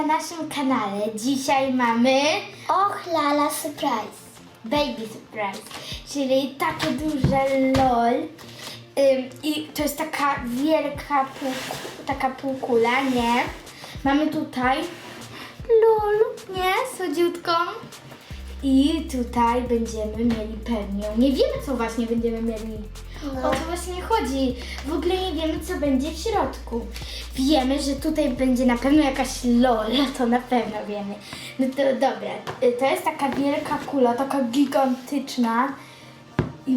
na naszym kanale. Dzisiaj mamy Och, lala, surprise. Baby Surprise, czyli takie duże LOL. Ym, I to jest taka wielka pół, taka półkula, nie? Mamy tutaj LOL, nie? Słodziutką. I tutaj będziemy mieli pewnie. Nie wiemy, co właśnie będziemy mieli. No. O to właśnie chodzi. W ogóle nie wiemy, co będzie w środku. Wiemy, że tutaj będzie na pewno jakaś LOL, to na pewno wiemy. No to dobra, y, to jest taka wielka kula, taka gigantyczna i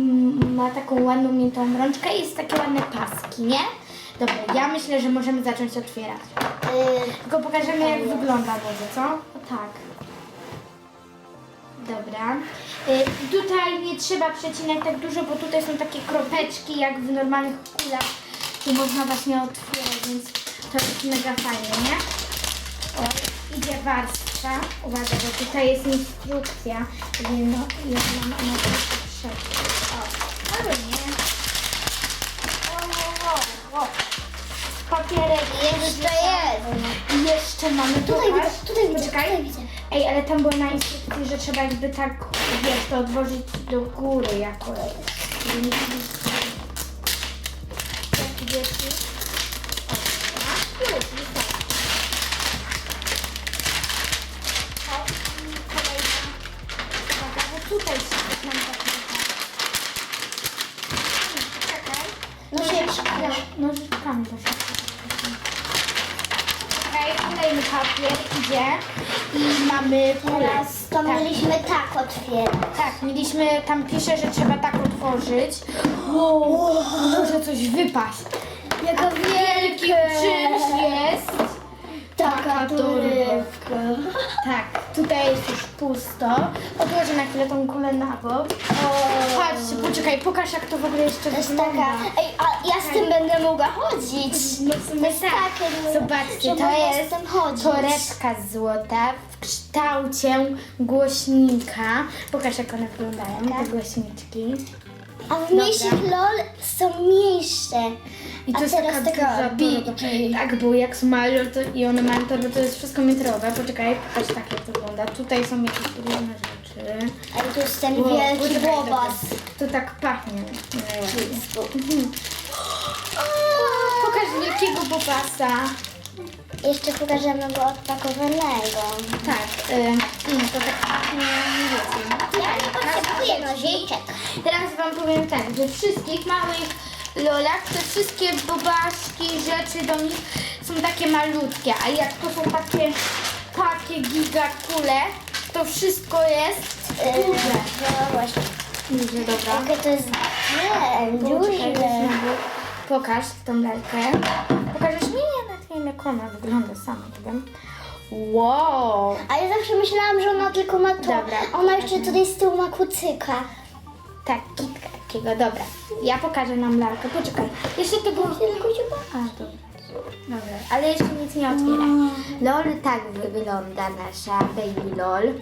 ma taką ładną miętą rączkę i jest takie ładne paski, nie? Dobra, ja myślę, że możemy zacząć otwierać. Y, Tylko pokażemy, jak wygląda może, co? O tak. Dobra. Y, tutaj nie trzeba przecinać tak dużo, bo tutaj są takie kropeczki, jak w normalnych kulach, tu można właśnie otwierać, więc to jest mega fajne, nie? O, idzie warstwa. Uwaga, bo tutaj jest instrukcja. Nie, no, ja mam na to przed. O, ale nie. O, o, o, o. Papierek Jeszcze jest. jeszcze mamy Tutaj pokaż. widzę, tutaj widzę, Poczekaj. tutaj widzę. Ej, ale tam było na instrukcji, że trzeba jakby tak, wiesz, to do góry jakoś. I mamy. Teraz to tak, mieliśmy tak otwierać. tak, mieliśmy, tam pisze, że trzeba tak otworzyć. Wow, może coś wypaść. Jaka Wielki czymś jest. Taka dorywka. Tak, tutaj jest już pusto. Odłożę na chwilę tą kulę na bok. Patrzcie, poczekaj, pokaż jak to w ogóle jeszcze To jest wygląda. taka... Ej, a ja z tym będę mogła chodzić. No w sumie tak. takie, Zobaczcie, że to jest z tym chodzić. torebka złota w kształcie głośnika. Pokaż jak one wyglądają, Tak. te głośniczki. A w mniejszych LOL są mniejsze. I to A jest taka teraz duża. Tak, bo jak są małe to i one mają torbę, to jest wszystko metrowe. Poczekaj, patrz tak jak to wygląda. Tutaj są jakieś różne rzeczy. Ale tu jest ten wielki poczekaj, bobas. To tak pachnie. najładniej. Mhm. Pokaż wielkiego bobasa. Jeszcze pokażemy go odpakowanego. Tak, y, mm, to tak pachnie, nie wiecie. Ja nie potrzebuję nożyczek. Teraz wam powiem tak, że wszystkich małych lolach, te wszystkie bobaszki, rzeczy do nich są takie malutkie, a jak to są takie, takie giga kule, to wszystko jest duże. No właśnie. Duże, dobra. Jakie to jest nie, Poczekaj, weź duże. Pokaż tą lalkę. Pokażesz mi? Ja nawet nie wiem jak ona wygląda, sama nie wiem. Wow! A ja zawsze myślałam, że ona tylko ma to. Dobra. Ona jeszcze tutaj z tyłu ma kucyka. Tak, kitka takiego, dobra. Ja pokażę nam lalkę, poczekaj. Jeszcze tego... Tylko. A, dobra. Dobra, ale jeszcze nic nie otwieraj. LOL tak wygląda nasza baby LOL.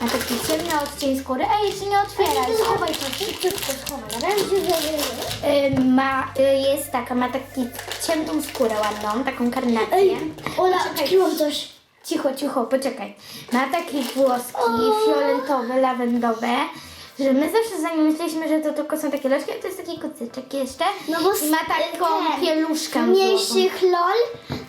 Ma taki ciemny odcień skóry. Ej, jeszcze nie otwieraj. Schowaj to, szybciutko schowaj. dobra? Y, Ma, y, jest taka, ma taki ciemną skórę ładną, taką karnację. Ej, Ola, Poczekaj. odkryłam coś. Cicho, cicho, poczekaj. Ma takie włoski fioletowe, lawendowe, że my zawsze za nim myśleliśmy, że to tylko są takie lożki, a to jest taki kucyczek jeszcze. No bo I ma taką ten, pieluszkę złotą. mniejszych LOL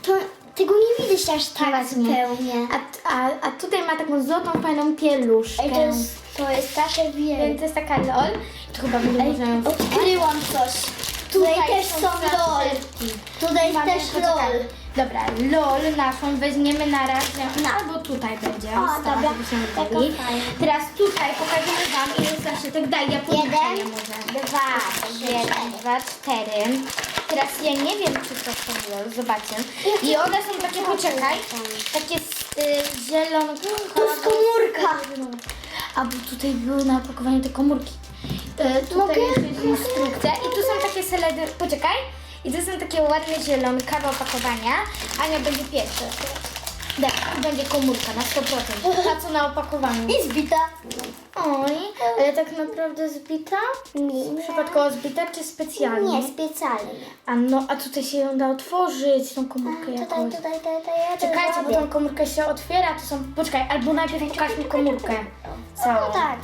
to tego nie widać aż tak Właśnie. zupełnie. A, a, a tutaj ma taką złotą, fajną pieluszkę. Ej, to jest, to jest takie Więc wielkie. to jest taka lol. To chyba będzie można ją odkryłam coś. Tutaj, też są LOL. Tutaj Mamy- też poczekaj. LOL. Dobra, LOL naszą weźmiemy na razie, no albo tutaj będzie, O, stała, dobra. żebyśmy Taka widzieli. fajna. Teraz tutaj pokażemy Wam ile jest zaszytek. Daj, ja podniosę je Jeden, może. dwa, Jeden, trzy. dwa, cztery. Teraz ja nie wiem, czy to są LOL, zobaczę. I one są takie, poczekaj, takie y, zielone. To jest komórka. A bo tutaj były na opakowaniu te komórki. E, tutaj Mogę? jest instrukcja i tu są takie seledy. Poczekaj. I to są takie ładne zielone, kawa opakowania. Ania będzie pierwsza. Tak, będzie komórka na 100%. Ta co na opakowaniu. I zbita. Oj, ale tak naprawdę zbita? Nie, Przypadkowo zbita czy specjalnie? nie specjalnie. A no, a tutaj się ją da otworzyć, tą komórkę Tutaj, jakąś. tutaj, tutaj, ja to Czekajcie, bo zrobię. tą komórkę się otwiera, to są... Poczekaj, albo najpierw pokaż mi komórkę całą. No tak.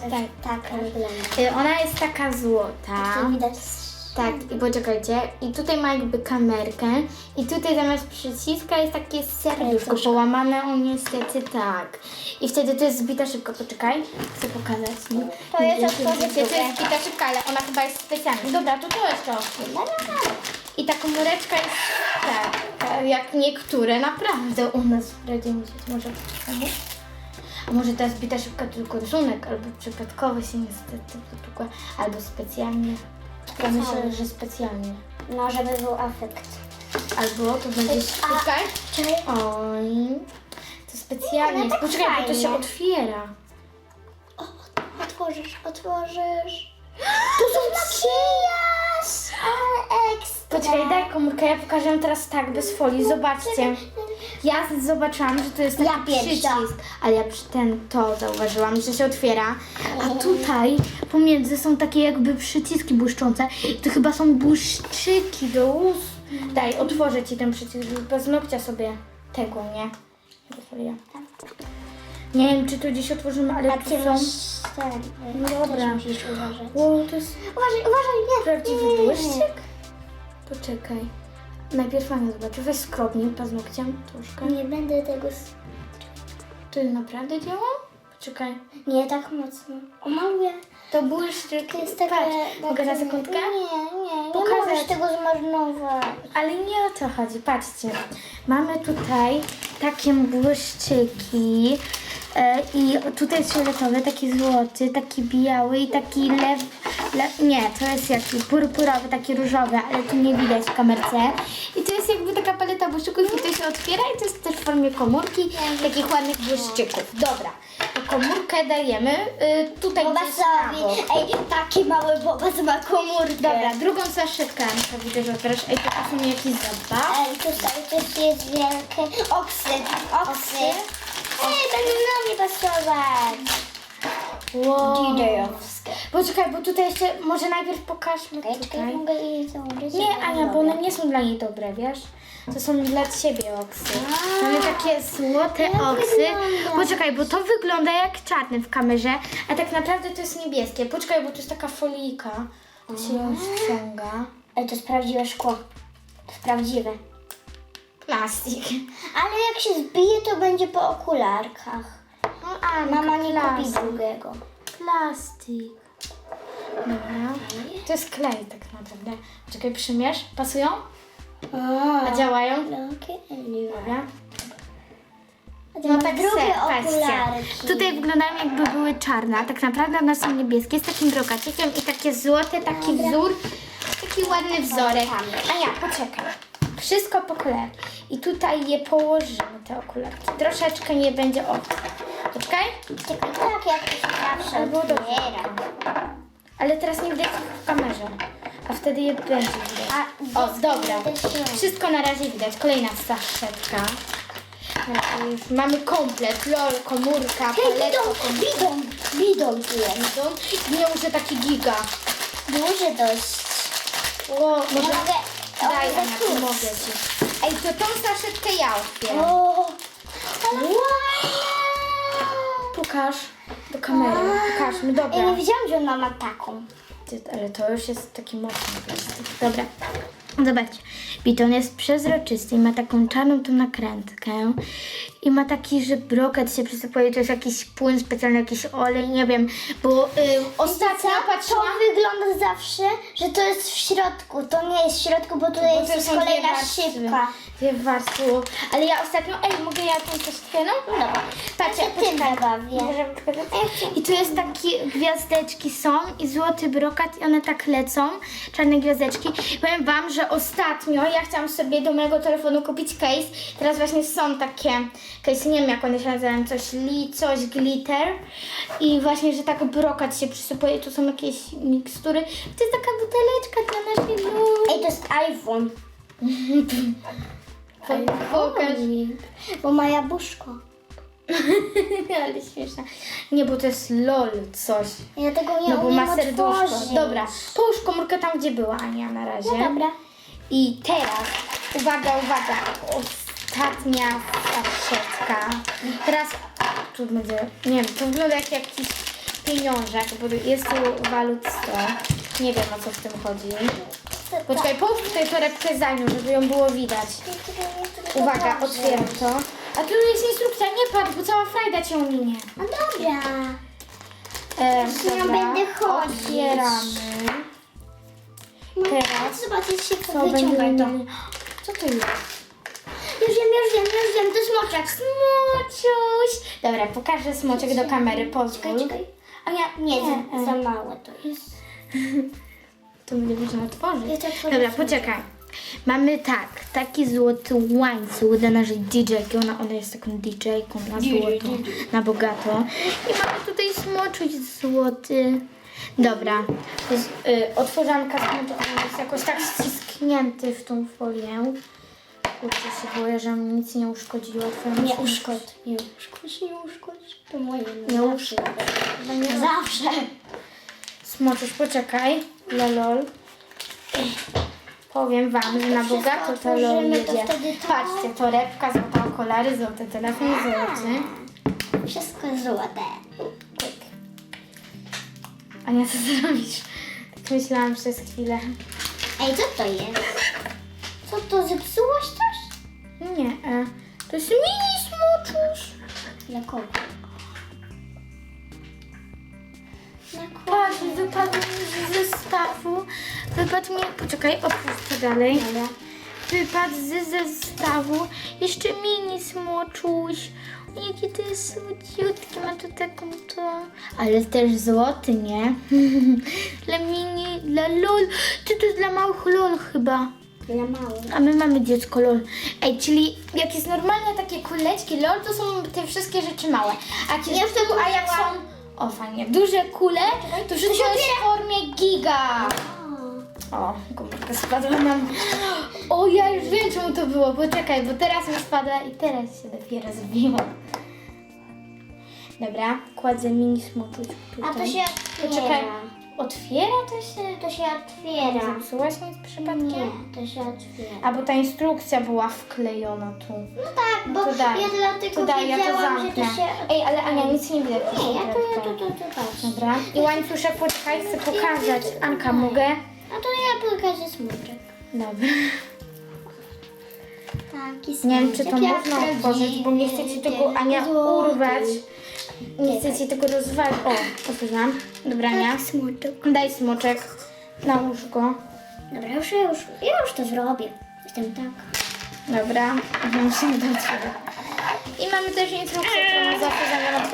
Tak. Tak, wygląda. Y, Ona jest taka złota. Tu widać. Tak, i poczekajcie, i tutaj ma jakby kamerkę i tutaj zamiast przyciska jest takie serduszko połamane, o niestety tak. I wtedy to jest zbita szybko, poczekaj, chcę pokazać. To jest wiecie, To jest zbita szybka, ale ona chyba jest specjalna. Dobra, to to jeszcze. I ta komóreczka jest tak, jak niektóre, naprawdę u nas w Radzie Musieć może albo- a może ta zbita szybka tylko rysunek, albo przypadkowo się niestety wytukła, albo specjalnie. Ja myślę, że specjalnie. No, żeby był efekt. Albo to będzie... Czekaj. Oj, to specjalnie. No, no tak Poczekaj, bo to się fajnie. otwiera. Otworzysz, otworzysz. To są makijaż! Ale ekstra. Poczekaj, daj komórkę, ja pokażę teraz tak, bez folii. Zobaczcie. Ja zobaczyłam, że to jest taki Ja pierwsza. przycisk, ale ja przy ten to zauważyłam, że się otwiera. A tutaj pomiędzy są takie jakby przyciski błyszczące. To chyba są błyszczyki do ust. Daj, otworzę ci ten przycisk, żeby bez nogcia sobie tego, nie? Folia. Nie wiem, czy to dziś otworzymy, ale A tu ty są... masz ten. No dobra. Też musisz uważać. Wow, to jest Uważaj, uważaj, nie. prawdziwy nie. błyszczyk? Poczekaj. Najpierw Ania zobaczy. Weź skrobnij paznokciem troszkę. Nie będę tego... s- To naprawdę działa? Poczekaj. Nie tak mocno. O, maluję. To błyszczyk. Jest takie... Patrz, mogę na sekundkę? Nie, nie, nie Pokazać. możesz tego zmarnować. Ale nie o to chodzi. Patrzcie. Mamy tutaj takie błyszczyki. E, I tutaj jest fioletowy, taki złoty, taki biały i taki lew... Le, nie, to jest jaki purpurowy, taki różowy, ale tu nie widać w kamerce. I to jest jakby taka paleta błyszczyków i to się otwiera i to jest też w formie komórki, takich ładnych błyszczyków. Dobra, to komórkę dajemy y, tutaj. Bobasowi. Ej, taki mały Bobas ma komórkę. Dobra, drugą zaszytkę, Anka, widzę, że otwierasz. Ej, to są jakieś zabaw. Ej, tutaj też jest wielkie oksy. Oksy. Ej, będą na mnie pasować. Wow. DJ-owskie. Poczekaj, bo tutaj jeszcze, może najpierw pokażmy Czekaj, czekaj, tutaj. mogę jej założyć? Nie, Ania, bo one nie są dla niej dobre, wiesz? To są dla ciebie oksy. Mamy takie złote Jak oksy. wygląda? Poczekaj, bo to wygląda jak czarny w kamerze, a tak naprawdę to jest niebieskie. Poczekaj, bo to jest taka folika. To się ją ściąga. Ej, to jest prawdziwe szkło. To jest prawdziwe. Plastik. Ale jak się zbije, to będzie po okularkach. No, Anka, Mama nie kupi plastik. drugiego. Plastik. Dobra. To jest klej tak naprawdę. Czekaj, przymierz. Pasują? A działają? Okej. Dobra. No tak drugie se, okularki. Tutaj wyglądają jakby były czarne, a tak naprawdę one są niebieskie z takim brokaciekiem i takie złote, taki wzór, taki ładny wzorek. A ja, poczekaj. Wszystko po kolei. I tutaj je położymy, te okularki. Troszeczkę nie będzie o. Poczekaj. Czekaj, tak jak to się zawsze Albo do- otwiera. Ale teraz nie widać ich w kamerze. A wtedy je będzie widać. A O, dobra. Wszystko na razie widać. Kolejna saszetka. Najpierw Mamy komplet, lol, komórka, Hej, paletka, bidon, bidon, bidon jest. komórka. Nie muszę taki giga. Duży dość. O, może... Mogę, Daj, Ania, pomogę ci. Ej, to tą saszetkę ja otwieram. O, ale Pokaż do kamery. Pokażmy, dobra. Ja nie wiedziałam, że ona ma taką. Ty, ale to już jest taki mocny plastik. Dobra. Zobaczcie. Biton jest przezroczysty i ma taką czarną tu nakrętkę. I ma taki, że brokat się przysypuje. To jest jakiś płyn specjalny, jakiś olej, nie wiem. Bo y, ostatnio To wygląda zawsze, że to jest w środku. To nie jest w środku, bo tutaj Bo jest to już są dwie kolejna warstwy. szybka. Dwie warstwy. Ale ja ostatnio... Ej, mogę ja tą coś no? Dobra. Patrzcie, Ja się tym poczekaj. bawię. Możemy pokazać? I tu jest takie gwiazdeczki są i złoty brokat i one tak lecą, czarne gwiazdeczki. Powiem wam, że ostatnio ja chciałam sobie do mojego telefonu kupić case. Teraz właśnie są takie case, nie wiem jak one się nazywają, coś li, coś glitter. I właśnie, że tak brokat się przysypuje, tu są jakieś mikstury. To jest taka buteleczka dla naszej Luli. Ej, to jest iPhone. Pokaż. Bo ma jabłuszko. Ale śmieszne. Nie, bo to jest lol coś. Ja tego nie No bo umiem ma serduszko. otworzyć. Dobra, połóż komórkę tam, gdzie była Ania na razie. No dobra. I teraz, uwaga, uwaga, ostatnia saszetka. Teraz, tu będzie, nie wiem, to wygląda jak jakiś pieniążek, bo jest tu walut 100. Nie wiem o co w tym chodzi. Poczekaj, połóż tutaj torebkę za nią, żeby ją było widać. Uwaga, otwieram to. A tu jest instrukcja, nie patrz, bo cała frajda cię ominie. No dobra. E, dobra, będę chodzić. Otwieramy. Teraz Zobaczyć się co wyciągaj to. mieli. Co to jest? Już wiem, już wiem, już wiem, to smoczek. Smociuś! Dobra, pokażę smoczek do kamery, pozwól. Czekaj. A ja, nie, Nie, za, e. za małe to jest. To będzie można otworzyć. Ja to otworzę Dobra, sobie. poczekaj. Mamy tak, taki złoty łańcuch dla naszej DJ-ki. Ona, ona jest taką DJ-ką na złoto, na bogato. I mamy tutaj smoczuś złoty. Dobra, to jest, y, otworzanka smoczuś on jest jakoś tak ścisknięty w tą folię. Kurczę się boję, że mi nic nie uszkodziło. Twoją Nie uszkodź, nie uszkodź, nie uszkodź. To moje. Nie uszkodź. Nie zawsze. Smoczuś, poczekaj. Lolol. Powiem wam, że na bogato to lol otworzymy, to jedzie. wtedy to- Patrzcie, torebka, złote okulary, złoty telefon, złoty. Wszystko złote. Ania, co ty robisz? Tak myślałam przez chwilę. Ej, co to jest? Co to, zepsułoś coś? Nie, e, to jest mini smoczuś. Dla kogo? Dla kogo? Patrz, wypadł mi z zestawu. Wypadł mi, poczekaj, to dalej. Dobra. Wypadł z zestawu jeszcze mini smoczuś. Jaki to jest słodziutki, ma tu taką to... Ale też złoty, nie? dla mini, dla lol. Czy to jest dla małych lol chyba? Dla małych. A my mamy dziecko lol. Ej, czyli jak jest normalnie takie kuleczki lol, to są te wszystkie rzeczy małe. A, a jak są... O, fajnie. Duże kule, to wszystko jest w formie giga. O, komórka spadła nam. O, ja już wiem czemu to było. Poczekaj, bo teraz mi spada i teraz się dopiero zbiło. Dobra, kładzę mini smoczuć tutaj. A to się otwiera. Poczekaj, otwiera to się? To się otwiera. Zepsułaś nic przypadkiem? Nie, to się otwiera. A bo ta instrukcja była wklejona tu. No tak, bo To daj. ja dlatego To daj, ja to wiedziałam, że zamknę. to się... Ej, ale Ania, nic nie widać. Nie, ja to, ja to, to, to patrz. Dobra. I łańcuszek, poczekaj, chcę pokazać. Anka, mogę? A to ja pokażę smuczek. Dobra. Taki Nie wiem, czy to jak można otworzyć, bo nie chcę ci tego, Ania, złoty. urwać. Nie chcę ci tego rozwalić. O, otworzyłam. Dobra, Ania. Tak, smuczek. Daj smoczek. Nałóż go. Dobra, już, ja już, ja już to zrobię. Jestem tak. Dobra. Musimy do ciebie. I mamy też instrukcję,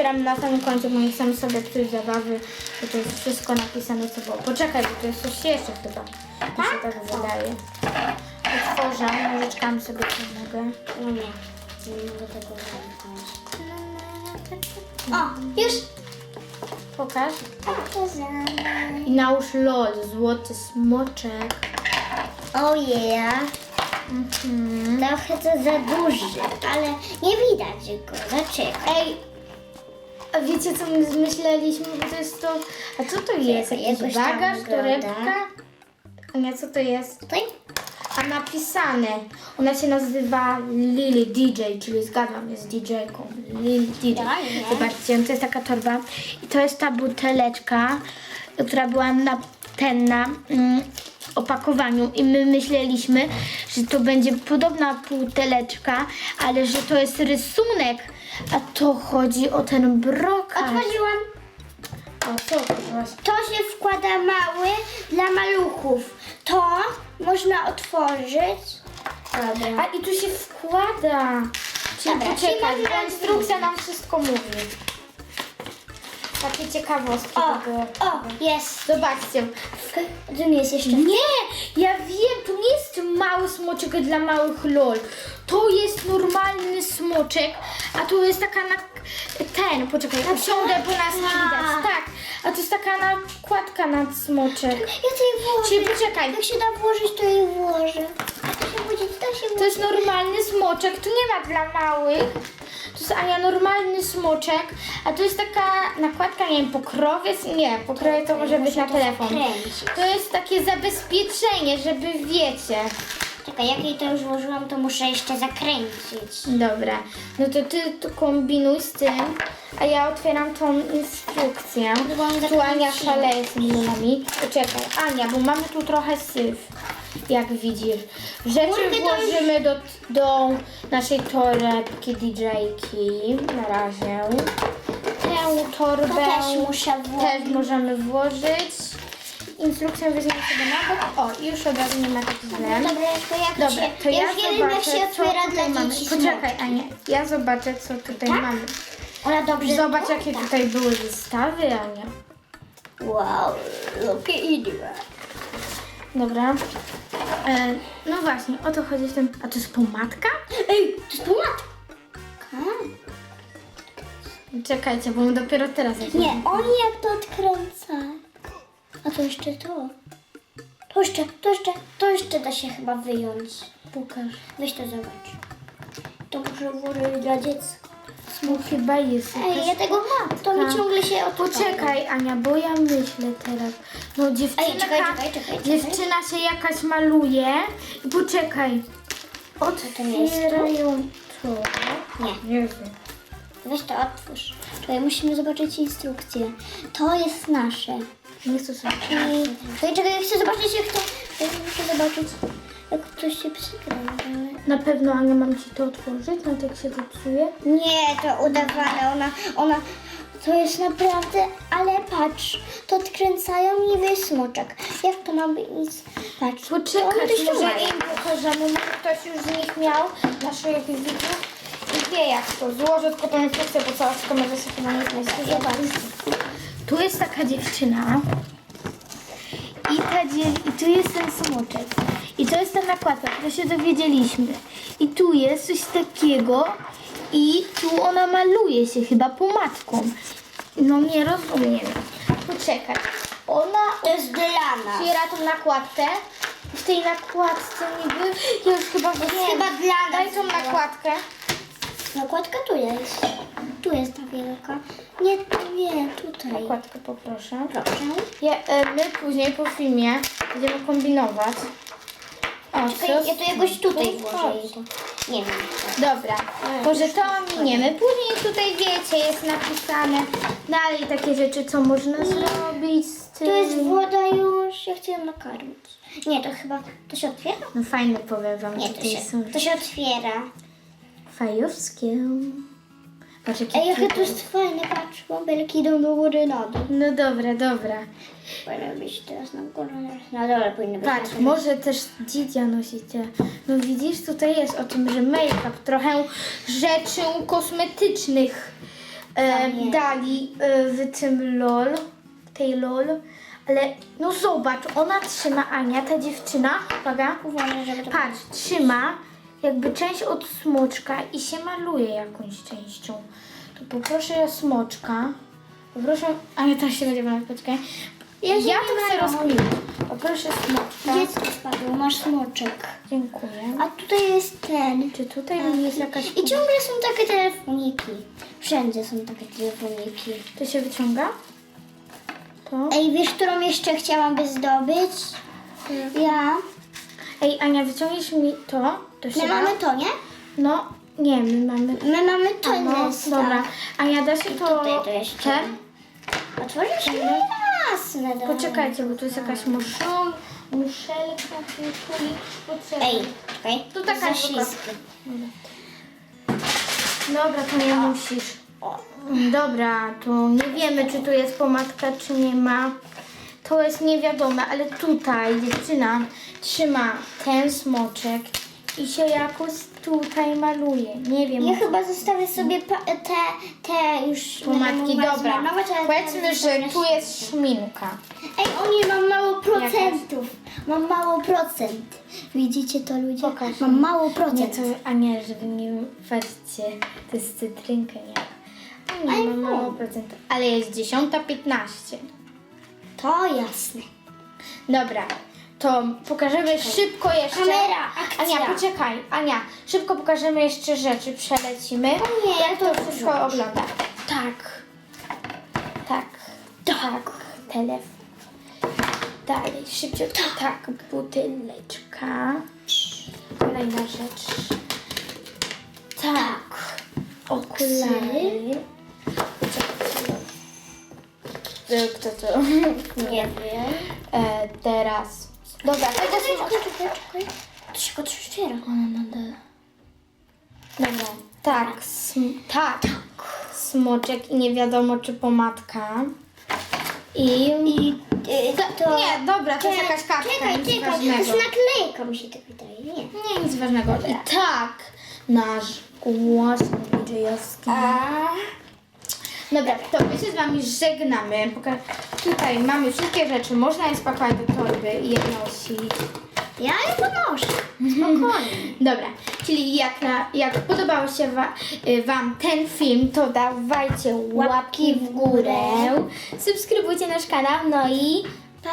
otwieramy na samym końcu, bo nie chcemy sobie psuć zabawy, bo to jest wszystko napisane co było. Poczekaj, bo to jest coś jeszcze chyba. Mi się tak wydaje. Otworzę, nożyczkami sobie pomogę. No nie, nie mogę tego zamknąć. O, już. Pokaż. I nałóż LOL, złoty smoczek. Oh yeah. Mhm. Trochę to za duży, ale nie widać go. Zaczekaj. Ej, a wiecie co my zmyśleliśmy, bo to jest to... A co to jest? Jakiś jakoś tam bagaż, wygląda. torebka? A nie, co to jest? Tutaj? A napisane, ona się nazywa Lily DJ, czyli zgadzam, jest DJ-ką. Lily DJ. Fajnie. Zobaczcie, to jest taka torba i to jest ta buteleczka, która była na ten na mm, opakowaniu i my myśleliśmy, że to będzie podobna buteleczka, ale że to jest rysunek, a to chodzi o ten brokat. Otworzyłam. O, co otworzyłaś? To się wkłada mały dla maluchów. To można otworzyć. Dobra. A i tu się wkłada. Dobra, poczekaj, czyli można instrukcja nam wszystko mówi. Takie ciekawostki O, to było. o, jest. Zobaczcie. Tu nie jest jeszcze. Nie, ja wiem, to nie jest mały smoczek dla małych lol. To jest normalny smoczek, a tu jest taka na... Ten, poczekaj, usiądę, bo nas nie widać. Tak, a to jest taka nakładka na smoczek. Ja to je włożę. Czyli poczekaj, Jak się da włożyć, to je włożę. To się będzie, to się To jest normalny smoczek, tu nie ma dla małych. To jest Ania normalny smoczek, a to jest taka nakładka, nie wiem, pokrowiec? Nie, pokrowiec to może być na telefon. To jest takie zabezpieczenie, żeby wiecie. Czekaj, jak jej to już włożyłam, to muszę jeszcze zakręcić. Dobra, no to ty tu kombinuj z tym, a ja otwieram tą instrukcję. Tu Ania szaleje z milionami. Poczekaj, Ania, bo mamy tu trochę syf, jak widzisz. Rzeczy Kurde, to już- włożymy do, do naszej torebki DJ-ki na razie. Tę torbę To też muszę włożyć. też możemy włożyć. Instrukcję weźmiemy sobie na bok. O, już od razu nie ma tak źle. Dobra, to jak Dobra, się, to ja, już wiem, jak zobaczę, się co otwiera tutaj dla mamy. dzieci Poczekaj. Ania, ja zobaczę, co tutaj Tak? mamy. Ona dobrze Zobacz, zna? jakie tutaj były wystawy, Ania. Wow, at it. Dobra. E, no właśnie, o to chodzi w tym. A to jest pomadka? Ej, to jest pomadka. Czekajcie, bo my dopiero teraz Nie, oni jak to odkręca. A to jeszcze to. To jeszcze, to jeszcze, to jeszcze da się chyba wyjąć. Pokaż. Weź to zobacz. To muszę włożyć dla dziecka. No chyba jest Ej, ja tego, to mi ciągle się odpala. Poczekaj, Ania, bo ja myślę teraz. No dziewczynka, Ej, czekaj, czekaj, czekaj, czekaj. dziewczyna się jakaś maluje. I poczekaj. nie? Otwierają to. Nie, Jezu. weź to otwórz. Czekaj, musimy zobaczyć instrukcję. To jest nasze. Nie chcę sobie. Czekaj, czekaj, ja chcę zobaczyć jak to... Ja muszę zobaczyć jak to się przykręca. Na pewno, Ania, mam ci to otworzyć, no to jak się to psuje. Nie, to udawane, ona, ona, to jest naprawdę, ale patrz, to odkręcają niby smoczek. Jak to ma być? Patrz, Poczekaj, może im pokażemy, może ktoś już z nich miał, naszych widzów i wie jak to. Złożę tylko tą instrukcję, bo cała kamerze się chyba nie zmieści. Tu jest taka dziewczyna i, ta dzie- i tu jest ten smoczek. I to jest ta nakładka, to się dowiedzieliśmy. I tu jest coś takiego i tu ona maluje się chyba pomadką. No nie rozumiem. Poczekaj. Ona To jest dla nas. otwiera tą nakładkę. W tej nakładce niby. Ja już chyba wiem. chyba dla Daj nas tą była. nakładkę. Nakładka tu jest. Tu jest ta wielka. Nie, nie, tutaj. Nakładkę poproszę. Proszę. Ja, e, my później po filmie będziemy kombinować. O, Czekaj, ja to jakoś tutaj tu włożę. jej chodź. to. Nie wiem. Dobra, może to ominiemy. Później tutaj wiecie, jest napisane dalej takie rzeczy, co można zrobić z tym. Tu jest woda już, ja chcę ją nakarmić. Nie, to chyba, to się otwiera? No fajne powiem wam, Nie, to tutaj się, są to się otwiera. fajowskie. Patrz, jakie Ej, jakie to jest fajne, patrz, bąbelki idą do góry na dół. No dobra, dobra. Powinno być teraz na górę, na dole powinno być. Patrz, na może też dzidzia nosicie. No widzisz, tutaj jest o tym, że make-up, trochę rzeczy kosmetycznych e, Tam jest. dali e, w tym LOL, tej LOL. Ale no zobacz, ona trzyma, Ania, ta dziewczyna, uwaga, Uważaj, żeby to... patrz, trzyma jakby część od smoczka i się maluje jakąś częścią. To poproszę smoczka. Poproszę, Ania teraz się będzie bawić, poczekaj. Ja, Ja to chcę rozkminić. Poproszę smoczka. Dziecko spadło, masz smoczek. Dziękuję. A tutaj jest ten. Czy tutaj jest jakaś... I ciągle są takie telefoniki. Wszędzie są takie telefoniki. To się wyciąga? To? Ej, wiesz, którą jeszcze chciałabym zdobyć? Ja. Ej, Ania, wyciągniesz mi to? To się My da? mamy to, nie? No, nie, my mamy... My mamy to, A, no, jest, dobra. tak. Ania, da się to... tutaj to jeszcze. Te? Otworzysz? Jasne, dobra. Poczekajcie, bo tu jest jakaś muszol, muszelka, piłkuli. Poczekaj. Ej, czekaj. Tu taka Za zwykła. śliskie. Dobra, to nie musisz. Dobra, to nie wiemy, czy tu jest pomadka, czy nie ma. To jest niewiadome, ale tutaj dziewczyna trzyma ten smoczek i się jakoś tutaj maluje. Nie wiem. Ja chyba zostawię sobie pa- te, te już Pomadki, będę mogła dobra. ale Powiedzmy, teraz że tu jest szminka. Ej, o nie, mam mało procentów. Mam mało procent. Widzicie to ludzie? Pokaż. Mam mało Nie, procent. to, a nie, żeby nie patrzcie, to jest cytrynka, nie? A nie, mam mało procent, ale jest 10.15. To jasne. Dobra, to pokażemy szybko jeszcze. Kamera, akcja. Ania, poczekaj, Ania, szybko pokażemy jeszcze rzeczy, przelecimy. nie, jak to wszystko ogląda. Tak. Tak. Tak. Telefon. Dalej, szybciutko. Tak, buteleczka. Kolejna rzecz. Tak. Okulary. Czekaj, Kto to? Nie wiem. E, teraz. Dobra, tego są... To się go otwiera. Dobra. Tak, sm- tak. Smoczek i nie wiadomo czy pomadka. I... I y, to... Nie, dobra, to jest jakaś kartka, Czekaj, nic czekaj, to ważnego. jest naklejka mi się to wydaje, nie. Nie, nic ważnego. I tak, nasz głos DJ-owski. Dobra, to my się z Wami żegnamy. Poka- tutaj mamy wszystkie rzeczy, można je spakować do torby i je nosić. Ja je ponoszę. Spokojnie. Dobra, czyli jak, na, jak podobał się wa, y, Wam ten film, to dawajcie łapki w górę, subskrybujcie nasz kanał, no i pa!